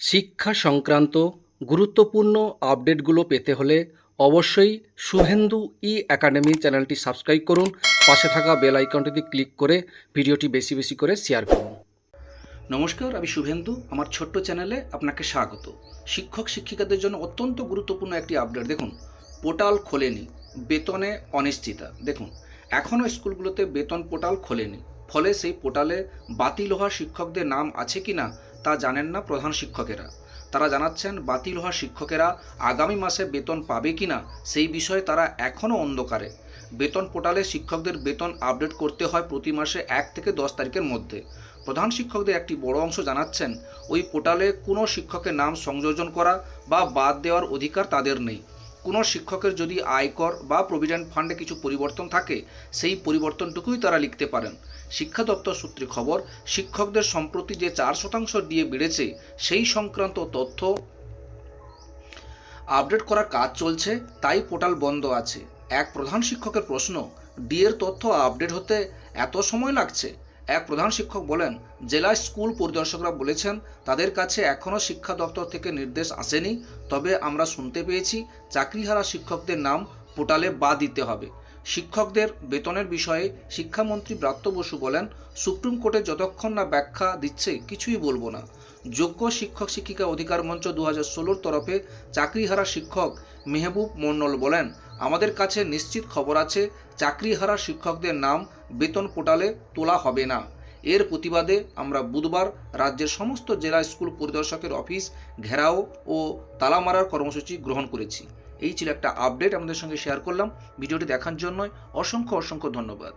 শিক্ষা সংক্রান্ত গুরুত্বপূর্ণ আপডেটগুলো পেতে হলে অবশ্যই শুভেন্দু ই একাডেমি চ্যানেলটি সাবস্ক্রাইব করুন। পাশে থাকা বেল আইকনটিতে ক্লিক করে ভিডিওটি বেশি বেশি করে শেয়ার করুন। নমস্কার, আমি শুভেন্দু। আমার ছোট্ট চ্যানেলে আপনাকে স্বাগত। শিক্ষক শিক্ষিকাদের জন্য অত্যন্ত গুরুত্বপূর্ণ একটি আপডেট। দেখুন, পোর্টাল খোলেনি, বেতনে অনিশ্চিতা। দেখুন, এখনও স্কুলগুলোতে বেতন পোর্টাল খোলেনি। ফলে সেই পোর্টালে বাতিল হওয়া শিক্ষকদের নাম আছে কি না তা জানেন না প্রধান শিক্ষকেরা। তারা জানাচ্ছেন, বাতিল হওয়া শিক্ষকেরা আগামী মাসে বেতন পাবে কি না সেই বিষয়ে তারা এখনও অন্ধকারে। বেতন পোর্টালে শিক্ষকদের বেতন আপডেট করতে হয় প্রতি মাসে এক থেকে দশ তারিখের মধ্যে। প্রধান শিক্ষকদের একটি বড় অংশ জানাচ্ছেন, ওই পোর্টালে কোনো শিক্ষকের নাম সংযোজন করা বা বাদ দেওয়ার অধিকার তাদের নেই। কোনো শিক্ষকের যদি আয়কর বা প্রভিডেন্ট ফান্ডে কিছু পরিবর্তন থাকে, সেই পরিবর্তনটুকুই তারা লিখতে পারেন। শিক্ষা দপ্তর সূত্রে খবর, শিক্ষকদের সম্প্রতি যে চার শতাংশ দিয়ে বেড়েছে, সেই সংক্রান্ত তথ্য আপডেট করার কাজ চলছে, তাই পোর্টাল বন্ধ আছে। এক প্রধান শিক্ষকের প্রশ্ন, ডিএর তথ্য আপডেট হতে এত সময় লাগছে? এক প্রধান শিক্ষক বলেন জেলা স্কুল পরিদর্শকরা বলেছেন, তাদের কাছে এখনও শিক্ষা দপ্তর থেকে নির্দেশ আসেনি, তবে আমরা শুনতে পেয়েছি চাকরিহারা শিক্ষকদের নাম পোর্টালে বা দিতে হবে। শিক্ষকদের বেতনের বিষয়ে শিক্ষামন্ত্রী ব্রাত্য বসু বলেন, সুপ্রিম কোর্টে যতক্ষণ না ব্যাখ্যা দিচ্ছে, কিছুই বলব না। যোগ্য শিক্ষক শিক্ষিকা অধিকার মঞ্চ দু হাজার তরফে চাকরিহারা শিক্ষক মেহবুব মন্ডল বলেন আমাদের কাছে নিশ্চিত খবর আছে, চাকরিহারা শিক্ষকদের নাম বেতন পোর্টালে তোলা হবে না। এর প্রতিবাদে আমরা বুধবার রাজ্যের সমস্ত জেলা স্কুল পরিদর্শকের অফিস, ঘেরাও ও তালা মারার কর্মসূচি গ্রহণ করেছি। এই ছিল একটা আপডেট আমাদের সঙ্গে শেয়ার করলাম। ভিডিওটি দেখার জন্য অসংখ্য অসংখ্য ধন্যবাদ।